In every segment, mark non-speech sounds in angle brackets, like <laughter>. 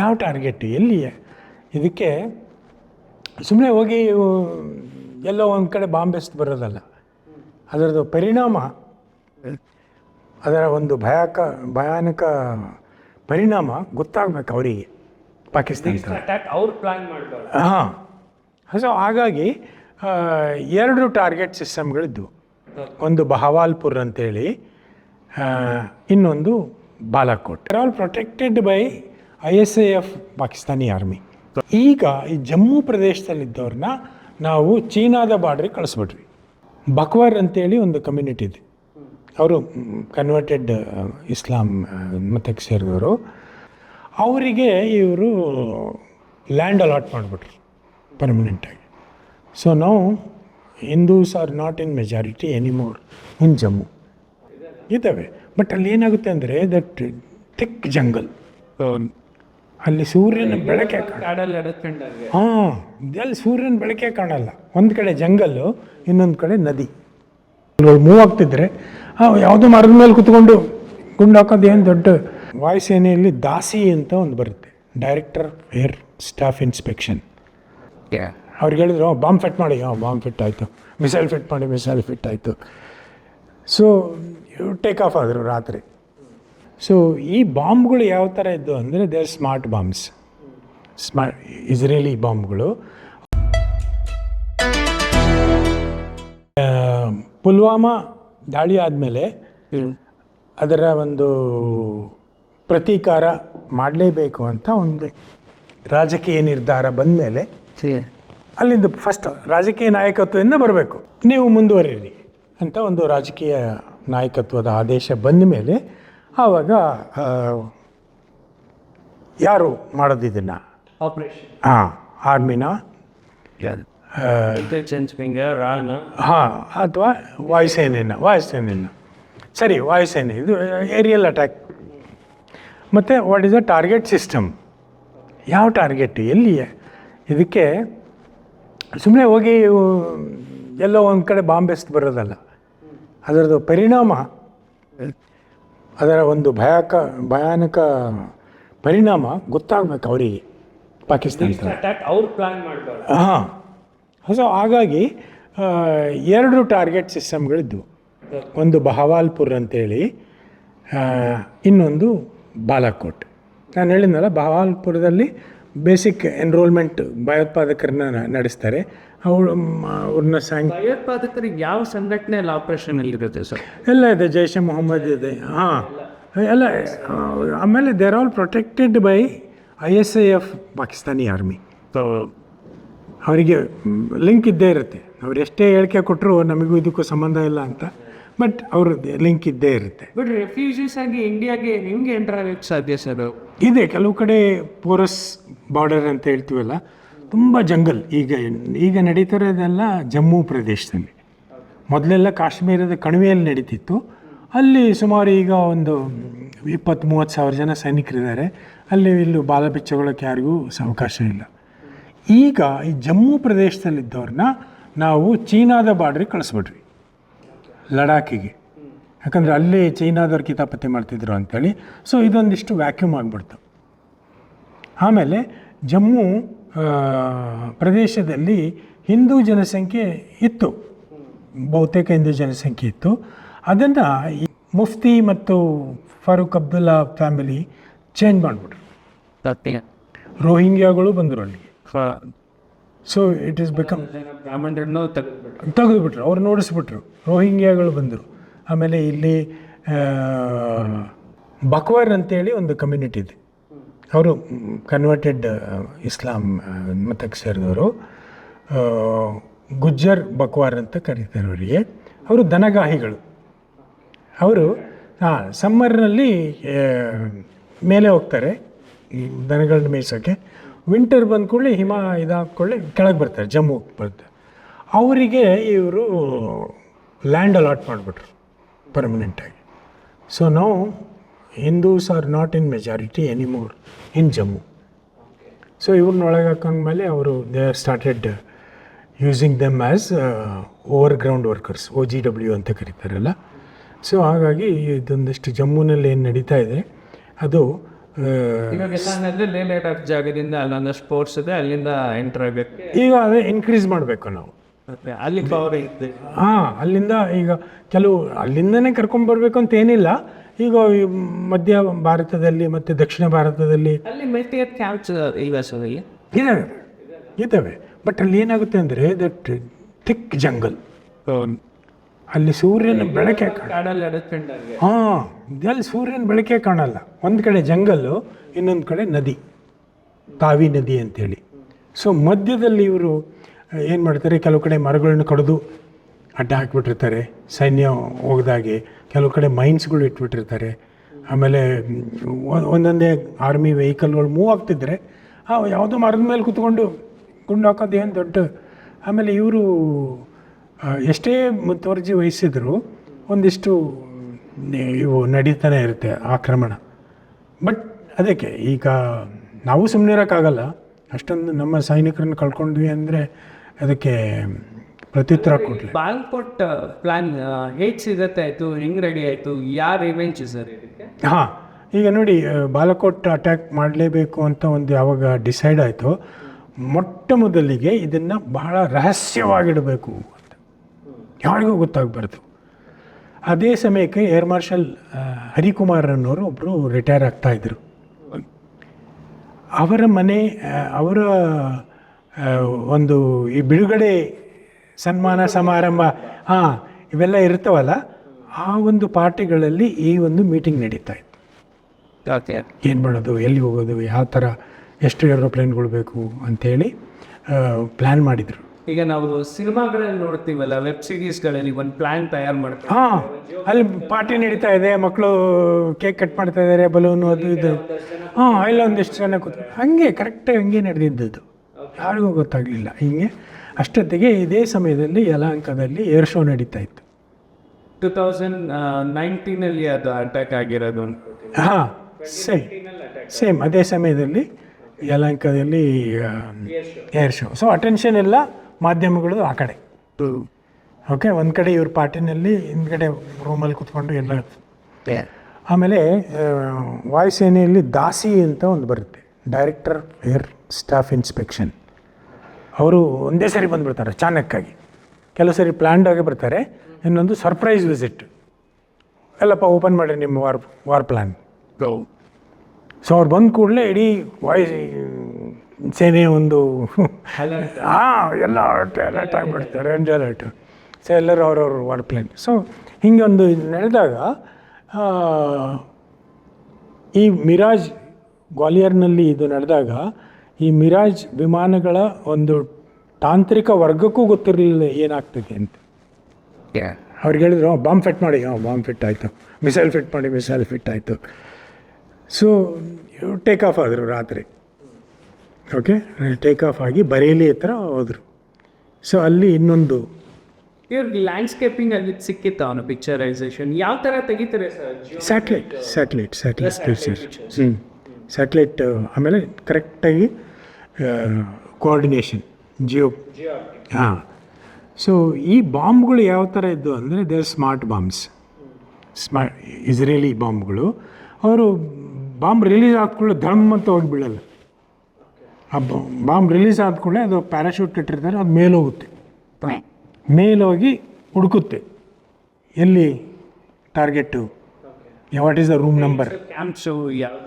ಯಾವ ಟಾರ್ಗೆಟ್ ಎಲ್ಲಿ ಇದಕ್ಕೆ ಸುಮ್ಮನೆ ಹೋಗಿ ಎಲ್ಲೋ ಒಂದು ಕಡೆ ಬಾಂಬೆಸ್ಟ್ ಬರೋದಲ್ಲ. ಅದರದ್ದು ಪರಿಣಾಮ ಅದರ ಒಂದು ಭಯಾಕ ಭಯಾನಕ ಪರಿಣಾಮ ಗೊತ್ತಾಗಬೇಕು ಅವರಿಗೆ ಪಾಕಿಸ್ತಾನ ಹಾಂ. ಸೊ ಹಾಗಾಗಿ ಎರಡು ಟಾರ್ಗೆಟ್ ಸಿಸ್ಟಮ್ಗಳಿದ್ದವು ಒಂದು ಬಹವಾಲ್ಪುರ್ ಅಂತೇಳಿ ಇನ್ನೊಂದು Balakot. All protected by I S I F Pakistani army. ಈಗ ಈ ಜಮ್ಮು ಪ್ರದೇಶದಲ್ಲಿದ್ದವ್ರನ್ನ ನಾವು ಚೀನಾದ ಬಾರ್ಡ್ರಿಗೆ ಕಳಿಸ್ಬಿಟ್ವಿ. ಬಕ್ವರ್ ಅಂತೇಳಿ ಒಂದು ಕಮ್ಯುನಿಟಿ ಇದೆ. ಅವರು ಕನ್ವರ್ಟೆಡ್ ಇಸ್ಲಾಂ ಮತಕ್ಕೆ ಸೇರಿದವರು. ಅವರಿಗೆ ಇವರು ಲ್ಯಾಂಡ್ ಅಲಾಟ್ ಮಾಡಿಬಿಟ್ರು ಪರ್ಮನೆಂಟಾಗಿ ಸೊ ನಾವು Hindus are not in majority anymore in Jammu ಇದ್ದಾವೆ. ಬಟ್ ಅಲ್ಲಿ ಏನಾಗುತ್ತೆ ಅಂದರೆ ದಟ್ ಥಿಕ್ ಜಂಗಲ್ ಅಲ್ಲಿ ಸೂರ್ಯನ ಬೆಳಕೆ ಹಾಂ ಎಲ್ಲಿ ಸೂರ್ಯನ ಬೆಳಕೆ ಕಾಣಲ್ಲ. ಒಂದು ಕಡೆ ಜಂಗಲ್ಲು ಇನ್ನೊಂದು ಕಡೆ ನದಿ. ಇವ್ರು ಮೂವ್ ಆಗ್ತಿದ್ರೆ ಆ, ಯಾವುದೋ ಮರದ ಮೇಲೆ ಕುತ್ಕೊಂಡು ಗುಂಡು ಹಾಕೋದು ಏನು ದೊಡ್ಡ ವಾಯುಸೇನೆಯಲ್ಲಿ ದಾಸಿ ಅಂತ ಒಂದು ಬರುತ್ತೆ. ಡೈರೆಕ್ಟರ್ ಏರ್ ಸ್ಟಾಫ್ ಇನ್ಸ್ಪೆಕ್ಷನ್ ಅವ್ರಿಗೆ ಹೇಳಿದ್ರು ಬಾಂಬ್ ಫಿಟ್ ಮಾಡಿ. ಹಾಂ ಬಾಂಬ್ ಫಿಟ್ ಆಯಿತು. ಮಿಸೈಲ್ ಫಿಟ್ ಮಾಡಿ ಮಿಸೈಲ್ ಫಿಟ್ ಆಯಿತು. ಸೊ ಟೇಕ್ ಆಫ್ ಆದರು ರಾತ್ರಿ. ಸೊ ಈ ಬಾಂಬ್ಗಳು ಯಾವ ಥರ ಇದ್ದು ಅಂದರೆ they are smart bombs smart Israeli ಬಾಂಬ್ಗಳು. Pulwama ದಾಳಿ ಆದಮೇಲೆ ಅದರ ಒಂದು ಪ್ರತೀಕಾರ ಮಾಡಲೇಬೇಕು ಅಂತ ಒಂದು ರಾಜಕೀಯ ನಿರ್ಧಾರ ಬಂದ ಮೇಲೆ ಅಲ್ಲಿಂದ ಫಸ್ಟ್ ರಾಜಕೀಯ ನಾಯಕತ್ವದಿಂದ ಬರಬೇಕು. ನೀವು ಮುಂದುವರಿಯಿರಿ ಅಂತ ಒಂದು ರಾಜಕೀಯ ನಾಯಕತ್ವದ ಆದೇಶ ಬಂದ ಮೇಲೆ ಆವಾಗ ಯಾರು ಮಾಡೋದು ಇದನ್ನು? ಆಪ್ರೇಷನ್ ಹಾಂ ಆರ್ಮಿನ? ಹಾಂ ಅಥವಾ ವಾಯುಸೇನೆಯನ್ನು ವಾಯುಸೇನೆಯನ್ನು ಸರಿ ವಾಯುಸೇನೆ ಇದು ಏರಿಯಲ್ ಅಟ್ಯಾಕ್ ಮತ್ತು what is a target system ಯಾವ ಟಾರ್ಗೆಟ್ ಎಲ್ಲಿ? ಇದಕ್ಕೆ ಸುಮ್ಮನೆ ಹೋಗಿ ಎಲ್ಲೋ ಒಂದು ಕಡೆ ಬಾಂಬೆಸ್ಟ್ ಬರೋದಲ್ಲ. ಅದರದ್ದು ಪರಿಣಾಮ? ಅದರ ಒಂದು ಭಯಕ ಭಯಾನಕ ಪರಿಣಾಮ ಗೊತ್ತಾಗಬೇಕು ಅವರಿಗೆ ಪಾಕಿಸ್ತಾನ ಹಾಂ. ಸೊ ಹಾಗಾಗಿ ಎರಡು ಟಾರ್ಗೆಟ್ ಸಿಸ್ಟಮ್ಗಳಿದ್ದವು ಒಂದು ಬಹವಾಲ್ಪುರ್ ಅಂತೇಳಿ ಇನ್ನೊಂದು ಬಾಲಾಕೋಟ್ ನಾನು ಹೇಳಿದ್ನಲ್ಲ ಬಹವಾಲ್ಪುರದಲ್ಲಿ ಬೇಸಿಕ್ ಎನ್ರೋಲ್ಮೆಂಟ್ ಭಯೋತ್ಪಾದಕರನ್ನ ನಡೆಸ್ತಾರೆ. ಅವಳು ಅವ್ರನ್ನ ಸಾಂಗ್ ಭಯೋತ್ಪಾದಕರಿಗೆ ಯಾವ ಸಂಘಟನೆಯಲ್ಲಿ ಆಪರೇಷನ್ ಇರುತ್ತೆ ಸರ್? ಎಲ್ಲ ಇದೆ ಜೈಷ್ ಮೊಹಮ್ಮದ್ ಇದೆ. ಹಾಂ. ಎಲ್ಲ ಆಮೇಲೆ there all protected by I S I F Pakistani army ಅವರಿಗೆ ಲಿಂಕ್ ಇದ್ದೇ ಇರುತ್ತೆ. ಅವ್ರು ಎಷ್ಟೇ ಹೇಳಿಕೆ ಕೊಟ್ಟರು ನಮಗೂ ಇದಕ್ಕೂ ಸಂಬಂಧ ಇಲ್ಲ ಅಂತ. ಬಟ್ ಅವ್ರ ಲಿಂಕ್ ಇದ್ದೇ ಇರುತ್ತೆ. ಬಟ್ ರೆಫ್ಯೂಜೀಸ್ ಆಗಿ ಇಂಡಿಯಾಗೆ ಹೆಂಗೆ ಎಂಟ್ರ್ ಆಗಕ್ಕೆ ಸಾಧ್ಯ ಸರ್? ಇದೆ ಕೆಲವು ಕಡೆ ಪೋರಸ್ ಬಾರ್ಡರ್ ಅಂತ ಹೇಳ್ತೀವಲ್ಲ ತುಂಬ ಜಂಗಲ್. ಈಗ ಈಗ ನಡೀತಿರೋದೆಲ್ಲ ಜಮ್ಮು ಪ್ರದೇಶದಲ್ಲಿ. ಮೊದಲೆಲ್ಲ ಕಾಶ್ಮೀರದ ಕಣಿವೆಯಲ್ಲಿ ನಡೀತಿತ್ತು. ಅಲ್ಲಿ ಸುಮಾರು ಈಗ ಒಂದು ಇಪ್ಪತ್ತು ಮೂವತ್ತು ಸಾವಿರ ಜನ ಸೈನಿಕರಿದ್ದಾರೆ. ಅಲ್ಲಿ ಇಲ್ಲೂ ಬಾಲ ಬಿಚ್ಚಗೊಳಕ್ಕೆ ಯಾರಿಗೂ ಅವಕಾಶ ಇಲ್ಲ. ಈಗ ಈ ಜಮ್ಮು ಪ್ರದೇಶದಲ್ಲಿದ್ದವ್ರನ್ನ ನಾವು ಚೀನಾದ ಬಾರ್ಡ್ರಿಗೆ ಕಳಿಸ್ಬಿಡ್ರಿ ಲಡಾಖಿಗೆ ಯಾಕಂದರೆ ಅಲ್ಲಿ ಚೈನಾದವ್ರು ಕಿತಾಪತಿ ಮಾಡ್ತಿದ್ರು ಅಂತೇಳಿ. ಸೊ ಇದೊಂದಿಷ್ಟು ವ್ಯಾಕ್ಯೂಮ್ ಆಗಿಬಿಡ್ತು. ಆಮೇಲೆ ಜಮ್ಮು ಪ್ರದೇಶದಲ್ಲಿ ಹಿಂದೂ ಜನಸಂಖ್ಯೆ ಇತ್ತು. ಬಹುತೇಕ ಹಿಂದೂ ಜನಸಂಖ್ಯೆ ಇತ್ತು. ಅದನ್ನು ಮುಫ್ತಿ ಮತ್ತು ಫಾರೂಕ್ ಅಬ್ದುಲ್ಲಾ ಫ್ಯಾಮಿಲಿ ಚೇಂಜ್ ಮಾಡಿಬಿಟ್ರು. ರೋಹಿಂಗ್ಯಾಗಳು ಬಂದರು ಅಲ್ಲಿಗೆ ಸೊ ಇಟ್ ಈಸ್ ಬಿಕಮ್ ತೆಗೆದ್ಬಿಟ್ರು. ಅವ್ರು ನೋಡಿಸ್ಬಿಟ್ರು. ರೋಹಿಂಗ್ಯಾಗಳು ಬಂದರು. ಆಮೇಲೆ ಇಲ್ಲಿ ಬಕ್ವಾರ್ ಬಕ್ವರ್ ಅಂತೇಳಿ ಒಂದು ಕಮ್ಯುನಿಟಿ ಇದೆ. ಅವರು ಕನ್ವರ್ಟೆಡ್ ಇಸ್ಲಾಂ ಆ, ಮತಕ್ಕೆ ಸೇರಿದವರು. ಗುಜ್ಜರ್ ಬಕ್ವಾರ್ ಅಂತ ಕರೀತಾರೆ ಅವರಿಗೆ. ಅವರು ದನಗಾಹಿಗಳು. ಅವರು ಹಾಂ ಸಮ್ಮರ್ನಲ್ಲಿ ಮೇಲೆ ಹೋಗ್ತಾರೆ ಈ ದನಗಳನ್ನ ಮೇಯಿಸೋಕ್ಕೆ ವಿಂಟರ್ ಬಂದ ಕೂಡಲೇ ಹಿಮ ಇದಾಕೊಳ್ಳಿ ಕೆಳಗೆ ಬರ್ತಾರೆ ಜಮ್ಮು ಬರ್ತಾರೆ ಅವರಿಗೆ ಇವರು ಲ್ಯಾಂಡ್ ಅಲಾಟ್ ಮಾಡಿಬಿಟ್ರು ಪರ್ಮನೆಂಟಾಗಿ ಸೊ ನಾವು Hindus are not in majority anymore in Jammu. So ಇವ್ರನ್ನ ಒಳಗೆ ಹಾಕೊಂಡ್ಮೇಲೆ ಅವರು they are started using them as over ground workers O G W ಅಂತ ಕರೀತಾರಲ್ಲ. ಸೊ ಹಾಗಾಗಿ ಇದೊಂದಿಷ್ಟು ಜಮ್ಮುನಲ್ಲಿ ಏನು ನಡೀತಾ ಇದೆ ಅದು ಇವಾಗ ಅಂದ್ರೆ ಲೇ ಲಡಾಖ್ ಜಾಗದಿಂದ ಅಲ್ಲೊಂದು ಸ್ಪೋರ್ಟ್ಸ್ ಇದೆ ಅಲ್ಲಿಂದ ಎಂಟರ್ ಆಗಬೇಕು. ಈಗ ಅದೇ ಇನ್ಕ್ರೀಸ್ ಮಾಡಬೇಕು ನಾವು. ಅಲ್ಲಿ ಪವರ್ ಹಾಂ ಅಲ್ಲಿಂದ ಈಗ ಕೆಲವು ಅಲ್ಲಿಂದನೇ ಕರ್ಕೊಂಡ್ಬರ್ಬೇಕು ಅಂತ ಏನಿಲ್ಲ ಈಗ ಈ ಮಧ್ಯ ಭಾರತದಲ್ಲಿ ಮತ್ತು ದಕ್ಷಿಣ ಭಾರತದಲ್ಲಿ ಅಲ್ಲಿ ಮೆಟೀರಿಯಲ್ ಕ್ಯಾಚ್ ಇವೆ ಇದ್ದಾವೆ ಇದ್ದಾವೆ ಬಟ್ ಅಲ್ಲಿ ಏನಾಗುತ್ತೆ ಅಂದರೆ ದಟ್ ಥಿಕ್ ಜಂಗಲ್ ಅಲ್ಲಿ ಸೂರ್ಯನ ಬೆಳಕೆ ಹಾಂ ಅಲ್ಲಿ ಸೂರ್ಯನ ಬೆಳಕೆ ಕಾಣಲ್ಲ. ಒಂದು ಕಡೆ ಜಂಗಲ್ಲು ಇನ್ನೊಂದು ಕಡೆ ನದಿ. ತಾವಿ ನದಿ ಅಂತೇಳಿ. ಸೊ ಮಧ್ಯದಲ್ಲಿ ಇವರು ಏನು ಮಾಡ್ತಾರೆ? ಕೆಲವು ಕಡೆ ಮರಗಳನ್ನು ಕಡಿದು ಅಡ್ಡ ಹಾಕಿಬಿಟ್ಟಿರ್ತಾರೆ. ಸೈನ್ಯ ಹೋಗ್ದಾಗೆ. ಕೆಲವು ಕಡೆ ಮೈನ್ಸ್ಗಳು ಇಟ್ಬಿಟ್ಟಿರ್ತಾರೆ. ಆಮೇಲೆ ಒಂದೊಂದೇ ಆರ್ಮಿ ವೆಹಿಕಲ್ಗಳು ಮೂವ್ ಆಗ್ತಿದ್ರೆ, ಆ ಯಾವುದೋ ಮರದ ಮೇಲೆ ಕೂತ್ಕೊಂಡು ಗುಂಡು ಹಾಕೋದು ಏನು ದೊಡ್ಡ. ಆಮೇಲೆ ಇವರು ಎಷ್ಟೇ ಮುತುವರ್ಜಿ ವಹಿಸಿದ್ರು ಒಂದಿಷ್ಟು ಇವು ನಡೀತಾನೆ ಇರುತ್ತೆ ಆಕ್ರಮಣ. ಬಟ್ ಅದಕ್ಕೆ ಈಗ ನಾವು ಸುಮ್ಮನೆ ಇರೋಕ್ಕಾಗಲ್ಲ ಅಷ್ಟೊಂದು ನಮ್ಮ ಸೈನಿಕರನ್ನು ಕಳ್ಕೊಂಡ್ವಿ ಅಂದರೆ ಅದಕ್ಕೆ ಪ್ರತ್ಯುತ್ತರ ಕೊಡಲಿ. ಬಾಲ್ಕೋಟ್ ಪ್ಲಾನ್ ಹೇಗೆ ಸಿಗತ್ತೆ ಆಯಿತು? ಹೆಂಗೆ ರೆಡಿ ಆಯಿತು? ಯಾರು ಇವೆಂಟ್ಸ್ ಸರ್? ಇದಕ್ಕೆ ಹಾಂ ಈಗ ನೋಡಿ ಬಾಲಕೋಟ್ ಅಟ್ಯಾಕ್ ಮಾಡಲೇಬೇಕು ಅಂತ ಒಂದು ಯಾವಾಗ ಡಿಸೈಡ್ ಆಯಿತು ಮೊಟ್ಟ ಮೊದಲಿಗೆ ಇದನ್ನು ಬಹಳ ರಹಸ್ಯವಾಗಿಡಬೇಕು ಅಂತ. ಯಾರಿಗೂ ಗೊತ್ತಾಗಬಾರ್ದು. ಅದೇ ಸಮಯಕ್ಕೆ ಏರ್ ಮಾರ್ಷಲ್ ಹರಿಕುಮಾರ್ ಅನ್ನೋರು ಒಬ್ಬರು ರಿಟೈರ್ ಆಗ್ತಾಯಿದ್ರು ಅವರ ಮನೆ ಅವರ ಒಂದು ಈ ಬಿಡುಗಡೆ ಸನ್ಮಾನ ಸಮಾರಂಭ ಹಾಂ ಇವೆಲ್ಲ ಇರ್ತಾವಲ್ಲ ಆ ಒಂದು ಪಾರ್ಟಿಗಳಲ್ಲಿ ಈ ಒಂದು ಮೀಟಿಂಗ್ ನಡೀತಾ ಇತ್ತು. ಏನು ಮಾಡೋದು ಎಲ್ಲಿ ಹೋಗೋದು ಯಾವ ಥರ ಎಷ್ಟು ಏರೋಪ್ಲೇನ್ಗಳು ಬೇಕು ಅಂಥೇಳಿ ಪ್ಲ್ಯಾನ್ ಮಾಡಿದರು. ಈಗ ನಾವು ಸಿನಿಮಾಗಳಲ್ಲಿ ನೋಡ್ತೀವಲ್ಲ ವೆಬ್ ಸೀರೀಸ್ಗಳಲ್ಲಿ ಒಂದು ಪ್ಲ್ಯಾನ್ ತಯಾರು ಮಾಡ್ತೀವಿ. ಹಾಂ ಅಲ್ಲಿ ಪಾರ್ಟಿ ನಡೀತಾ ಇದೆ ಮಕ್ಕಳು ಕೇಕ್ ಕಟ್ ಮಾಡ್ತಾ ಇದ್ದಾರೆ ಬಲೂನು ಅದು ಇದು. ಹಾಂ ಇಲ್ಲೊಂದಿಷ್ಟು ಜನ ಕೂತು ಹಾಗೆ ಕರೆಕ್ಟಾಗಿ ಹಂಗೆ ನಡೆದಿದ್ದದು ಯಾರಿಗೂ ಗೊತ್ತಾಗಲಿಲ್ಲ ಹಿಂಗೆ. ಅಷ್ಟೊತ್ತಿಗೆ ಇದೇ ಸಮಯದಲ್ಲಿ ಯಲಹಂಕದಲ್ಲಿ ಏರ್ ಶೋ ನಡೀತಾ ಇತ್ತು. ಟೂ ತೌಸಂಡ್ ನೈನ್ಟೀನಲ್ಲಿ ಅದು ಅಟ್ಯಾಕ್ ಆಗಿರೋದು ಹಾಂ ಸೇಮ್ ಸೇಮ್ ಅದೇ ಸಮಯದಲ್ಲಿ ಯಲಹಂಕದಲ್ಲಿ ಏರ್ ಶೋ. ಸೊ ಅಟೆನ್ಷನ್ ಎಲ್ಲ ಮಾಧ್ಯಮಗಳು ಆ ಕಡೆ. ಓಕೆ ಒಂದು ಕಡೆ ಇವ್ರ ಪಾರ್ಟಿನಲ್ಲಿ ಹಿಂದ್ಗಡೆ ರೂಮಲ್ಲಿ ಕುತ್ಕೊಂಡು ಎಲ್ಲ ಆಮೇಲೆ ವಾಯುಸೇನೆಯಲ್ಲಿ ದಾಸಿ ಅಂತ ಒಂದು ಬರುತ್ತೆ. ಡೈರೆಕ್ಟರ್ ಏರ್ ಸ್ಟಾಫ್ ಇನ್ಸ್ಪೆಕ್ಷನ್ ಅವರು ಒಂದೇ ಸರಿ ಬಂದುಬಿಡ್ತಾರೆ ಚಾಣಕ್ಕಾಗಿ. ಕೆಲವು ಸರಿ ಪ್ಲ್ಯಾಂಡ್ ಆಗಿ ಬರ್ತಾರೆ. ಇನ್ನೊಂದು ಸರ್ಪ್ರೈಸ್ ವಿಸಿಟ್ ಎಲ್ಲಪ್ಪ ಓಪನ್ ಮಾಡಿ ನಿಮ್ಮ ವಾರ್ ವಾರ್ ಪ್ಲ್ಯಾನ್ ಸೊ ಅವ್ರು ಬಂದ ಕೂಡಲೇ ಇಡೀ ವಾಯ್ಸ್ ಸೇನೆ ಒಂದು <laughs> ಹಾಂ ಎಲ್ಲ ಅಲರ್ಟ್ ಆಗಿಬಿಡ್ತಾರೆ ರೆಡ್ ಅಲರ್ಟ್ ಸೊ ಎಲ್ಲರೂ ಅವ್ರವ್ರ ವಾರ್ ಪ್ಲ್ಯಾನ್ ಸೊ ಹೀಗೆ ಒಂದು ನಡೆದಾಗ ಆ, ಈ ಮಿರಾಜ್ ಗ್ವಾಲಿಯರ್ನಲ್ಲಿ ಇದು ನಡೆದಾಗ ಈ ಮಿರಾಜ್ ವಿಮಾನಗಳ ಒಂದು ತಾಂತ್ರಿಕ ವರ್ಗಕ್ಕೂ ಗೊತ್ತಿರಲಿಲ್ಲ ಏನಾಗ್ತದೆ ಅಂತ. ಅವ್ರಿಗೆ ಹೇಳಿದ್ರು ಬಾಂಬ್ ಫಿಟ್ ಮಾಡಿ. ಹಾಂ ಬಾಂಬ್ ಫಿಟ್ ಆಯಿತು. ಮಿಸೈಲ್ ಫಿಟ್ ಮಾಡಿ ಮಿಸೈಲ್ ಫಿಟ್ ಆಯಿತು. ಸೊ ಟೇಕ್ ಆಫ್ ಆದರು ರಾತ್ರಿ. ಓಕೆ ಟೇಕ್ ಆಫ್ ಆಗಿ ಬರೇಲಿ ಹತ್ರ ಹೋದರು. ಸೊ ಅಲ್ಲಿ ಇನ್ನೊಂದು ಇವ್ರಿಗೆ ಲ್ಯಾಂಡ್ಸ್ಕೇಪಿಂಗ್ ಅಲ್ಲಿ ಸಿಕ್ಕಿತ್ತು ಅವನು ಪಿಕ್ಚರೈಸೇಷನ್ ಯಾವ ಥರ ತೆಗಿತಾರೆ ಸರ್? ಸ್ಯಾಟ್ಲೈಟ್ ಸ್ಯಾಟ್ಲೈಟ್ ಸ್ಯಾಟ್ಲೈಟ್ ಹ್ಞೂ ಸ್ಯಾಟ್ಲೈಟ್ ಆಮೇಲೆ ಕರೆಕ್ಟಾಗಿ ಕೋಆರ್ಡಿನೇಷನ್ ಜಿಯೋ ಹಾಂ ಸೊ ಈ ಬಾಂಬ್ಗಳು ಯಾವ ಥರ ಇದ್ದು ಅಂದರೆ they are smart bombs smart Israeli ಬಾಂಬ್ಗಳು. ಅವರು ಬಾಂಬ್ ರಿಲೀಸ್ ಆದ್ಕೊಳ್ಳೆ ಧಮ್ ಅಂತ ಹೋಗಿ ಬೀಳಲ್ಲ ಆ ಬಾಂಬ್ ರಿಲೀಸ್ ಆದ್ಕೊಳ್ಳೆ ಅದು ಪ್ಯಾರಾಶೂಟ್ ಇಟ್ಟಿರ್ತಾರೆ ಅದು ಮೇಲೋಗುತ್ತೆ ಮೇಲೋಗಿ ಹುಡುಕುತ್ತೆ. ಎಲ್ಲಿ? Target what is the room number camps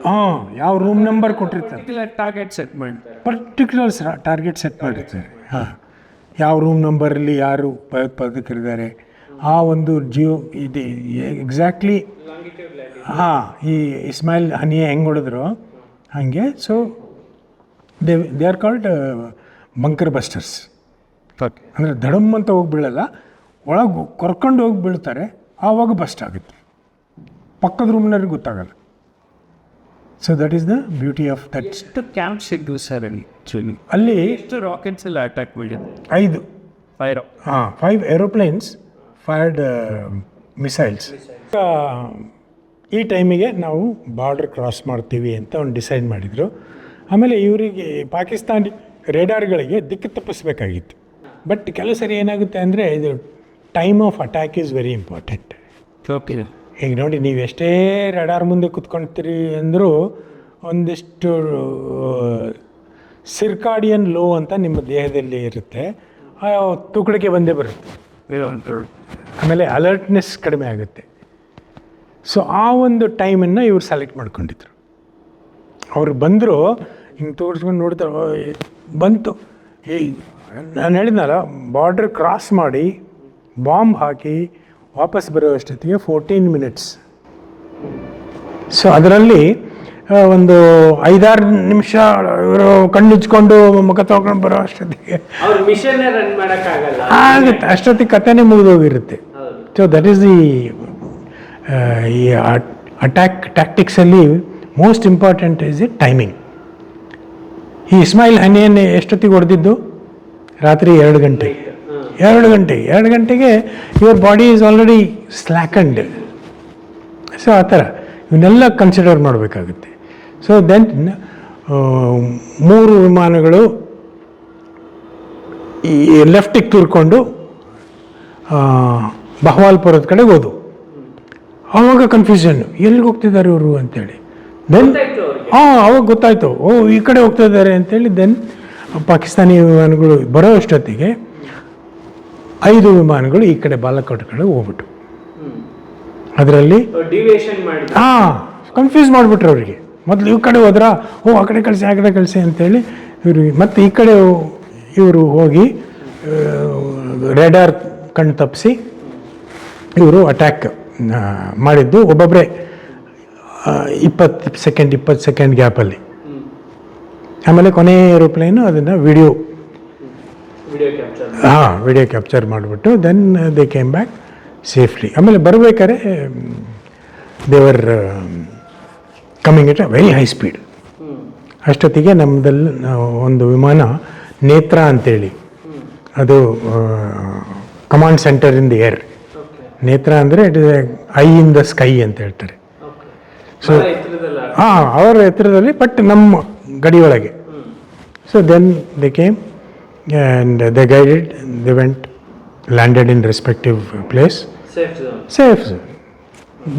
ಹಾಂ ಯಾವ ರೂಮ್ ನಂಬರ್ ಕೊಟ್ಟಿರ್ತಾರೆ? ಟಾರ್ಗೆಟ್ ಸೆಟ್ ಮಾಡಿ. ಪರ್ಟಿಕ್ಯುಲರ್ಸ್ ಟಾರ್ಗೆಟ್ ಸೆಟ್ ಮಾಡಿರ್ತಾರೆ. ಹಾಂ. ಯಾವ ರೂಮ್ ನಂಬರಲ್ಲಿ ಯಾರು ಪದಕರಿದ್ದಾರೆ ಆ ಒಂದು ಜಿಯೋ ಇದು ಎಕ್ಸಾಕ್ಟ್ಲಿ ಹಾಂ ಈ ಇಸ್ಮಾಯಿಲ್ ಹನಿಯೇ ಹೆಂಗೆ ಹೊಡೆದ್ರು? ಹಾಗೆ so they they are called bunker busters ಅಂದರೆ ದಡಮ್ ಅಂತ ಹೋಗಿ ಬೀಳಲ್ಲ ಒಳಗೆ ಕೊರ್ಕೊಂಡು ಹೋಗಿ ಬೀಳ್ತಾರೆ ಆವಾಗ ಬಸ್ಟ್ ಆಗುತ್ತೆ. ಪಕ್ಕದ ರೂಮ್ನವ್ರಿಗೆ ಗೊತ್ತಾಗಲ್ಲ. So that is the beauty of that ಎಷ್ಟು ಕ್ಯಾಂಪ್ಸ್ ಇದ್ವು ಸರ್ ಅಲ್ಲಿ? ಆ್ಯಕ್ಚುಲಿ ಅಲ್ಲಿ ಎಷ್ಟು ರಾಕೆಟ್ಸ್ ಎಲ್ಲ ಅಟ್ಯಾಕ್ ಮಾಡಿದೆ ಐದು. ಫೈರ್ ಹಾಂ ಫೈವ್ ಏರೋಪ್ಲೇನ್ಸ್ ಫೈರ್ಡ್ ಮಿಸೈಲ್ಸ್ ಈ ಟೈಮಿಗೆ ನಾವು ಬಾರ್ಡರ್ ಕ್ರಾಸ್ ಮಾಡ್ತೀವಿ ಅಂತ ಒಂದು ಡಿಸೈಡ್ ಮಾಡಿದರು. ಆಮೇಲೆ ಇವರಿಗೆ ಪಾಕಿಸ್ತಾನಿ ರೇಡಾರ್ಗಳಿಗೆ ದಿಕ್ಕು ತಪ್ಪಿಸ್ಬೇಕಾಗಿತ್ತು. ಬಟ್ ಕೆಲವು ಸರಿ ಏನಾಗುತ್ತೆ ಅಂದರೆ ಇದು time of attack is very important okay ಈಗ ನೋಡಿ, ನೀವು ಎಷ್ಟೇ ರಡಾರ್ ಮುಂದೆ ಕುತ್ಕೊಳ್ತೀರಿ ಅಂದರೂ ಒಂದಿಷ್ಟು ಸಿರ್ಕಾಡಿಯನ್ ಲೋ ಅಂತ ನಿಮ್ಮ ದೇಹದಲ್ಲಿ ಇರುತ್ತೆ. ಆ ತುಕಡಿಗೆ ಬಂದೇ ಬರುತ್ತೆ. ಆಮೇಲೆ ಅಲರ್ಟ್ನೆಸ್ ಕಡಿಮೆ ಆಗುತ್ತೆ. ಸೊ ಆ ಒಂದು ಟೈಮನ್ನು ಇವ್ರು ಸೆಲೆಕ್ಟ್ ಮಾಡ್ಕೊಂಡಿದ್ರು. ಅವ್ರು ಬಂದರು, ಹಿಂಗೆ ತೋರಿಸ್ಕೊಂಡು ನೋಡ್ತಾರೆ ಬಂತು. ಏಯ್, ನಾನು ಹೇಳಿದ್ನಲ್ಲ ಬಾರ್ಡ್ರ್ ಕ್ರಾಸ್ ಮಾಡಿ ಬಾಂಬ್ ಹಾಕಿ ವಾಪಸ್ ಬರೋ ಅಷ್ಟೊತ್ತಿಗೆ ಫೋರ್ಟೀನ್ ಮಿನಿಟ್ಸ್ ಸೊ ಅದರಲ್ಲಿ ಒಂದು ಐದಾರು ನಿಮಿಷ ಇವರು ಕಣ್ಣುಚ್ಕೊಂಡು ಮುಖ ತೊಗೊಂಡು ಬರೋ ಅಷ್ಟೊತ್ತಿಗೆ. ಆಗುತ್ತೆ. ಅಷ್ಟೊತ್ತಿಗೆ ಕಥೆನೇ ಮುಗಿದೋಗಿರುತ್ತೆ. ಸೊ ದಟ್ ಈಸ್ ದಿ ಈ attack ಟ್ಯಾಕ್ಟಿಕ್ಸಲ್ಲಿ most important is the timing ಈ ಇಸ್ಮಾಯಿಲ್ ಹನಿಯನ್ನು ಎಷ್ಟೊತ್ತಿಗೆ ಹೊಡೆದಿದ್ದು? ರಾತ್ರಿ ಎರಡು ಗಂಟೆ. ಎರಡು ಗಂಟೆ ಎರಡು ಗಂಟೆಗೆ your body is already slackened so ಆ ಥರ ಇವನ್ನೆಲ್ಲ ಕನ್ಸಿಡರ್ ಮಾಡಬೇಕಾಗುತ್ತೆ. ಸೊ ದೆನ್ ಮೂರು ವಿಮಾನಗಳು ಈ ಲೆಫ್ಟಿಗೆ ತೂರ್ಕೊಂಡು ಬಹವಾಲ್ಪುರದ ಕಡೆ ಹೋದವು ಆವಾಗ ಕನ್ಫ್ಯೂಷನ್ ಎಲ್ಲಿಗೆ ಹೋಗ್ತಿದ್ದಾರೆ ಇವರು ಅಂತೇಳಿ. ದೆನ್ ಹಾಂ ಅವಾಗ ಗೊತ್ತಾಯ್ತು. ಓ ಈ ಕಡೆ ಹೋಗ್ತಾ ಇದ್ದಾರೆ ಅಂತೇಳಿ ದೆನ್ ಪಾಕಿಸ್ತಾನಿ ವಿಮಾನಗಳು ಬರೋ ಅಷ್ಟೊತ್ತಿಗೆ ಐದು ವಿಮಾನಗಳು ಈ ಕಡೆ ಬಾಲಕೋಟ ಕಡೆ ಹೋಗ್ಬಿಟ್ಟು ಅದರಲ್ಲಿ ಹಾಂ ಕನ್ಫ್ಯೂಸ್ ಮಾಡಿಬಿಟ್ರು ಅವರಿಗೆ. ಮೊದಲು ಈ ಕಡೆ ಹೋದ್ರ? ಓ ಆ ಕಡೆ ಕಳಿಸಿ ಆ ಕಡೆ ಕಳಿಸಿ ಅಂತೇಳಿ ಇವರು ಮತ್ತು ಈ ಕಡೆ ಇವರು ಹೋಗಿ ರೆಡಾರ್ ಕಣ್ಣು ತಪ್ಪಿಸಿ ಇವರು ಅಟ್ಯಾಕ್ ಮಾಡಿದ್ದು. ಒಬ್ಬೊಬ್ಬರೇ ಇಪ್ಪತ್ತು ಸೆಕೆಂಡ್ ಇಪ್ಪತ್ತು ಸೆಕೆಂಡ್ ಗ್ಯಾಪಲ್ಲಿ ಆಮೇಲೆ ಕೊನೆಯ ಏರೋಪ್ಲೇನು ಅದನ್ನು ವಿಡಿಯೋ ಹಾಂ ವಿಡಿಯೋ ಕ್ಯಾಪ್ಚರ್ ಮಾಡಿಬಿಟ್ಟು then they came back safely ಆಮೇಲೆ ಬರಬೇಕಾದ್ರೆ they were coming it a very high speed ಅಷ್ಟೊತ್ತಿಗೆ ನಮ್ಮದಲ್ಲಿ ಒಂದು ವಿಮಾನ ನೇತ್ರ ಅಂತೇಳಿ ಅದು command centre in the air Netra ಅಂದರೆ it is eye in the sky ಅಂತ ಹೇಳ್ತಾರೆ. ಸೊ ಹಾಂ ಅವರ ಎತ್ತರದಲ್ಲಿ ಬಟ್ ನಮ್ಮ ಗಡಿಯೊಳಗೆ. So then they came and they guided they went landed in respective place safe zone safe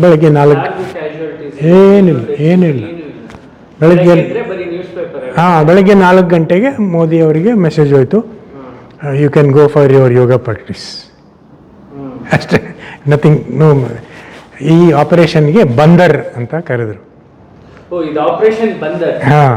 ಬೆಳಗ್ಗೆ ನಾಲ್ಕು ಯಾರಿಗೂ ಕ್ಯಾಶುಯಾಲಿಟೀಸ್ ಏನಿಲ್ಲ ಏನಿಲ್ಲ. ಬೆಳಗ್ಗೆ ಇದ್ರೆ ಬರೀ ನ್ಯೂಸ್ ಪೇಪರ್ ಹಾಂ ಬೆಳಗ್ಗೆ ನಾಲ್ಕು ಗಂಟೆಗೆ ಮೋದಿ ಅವರಿಗೆ ಮೆಸೇಜ್ ಹೋಯಿತು. You can go for your yoga practice ಅಷ್ಟೇ. ನಥಿಂಗ್ ನೋ ಈ ಆಪರೇಷನ್ಗೆ ಬಂದರ್ ಅಂತ ಕರೆದರು. ಓ ಇದು ಆಪರೇಷನ್ ಬಂದರ್. ಹಾಂ.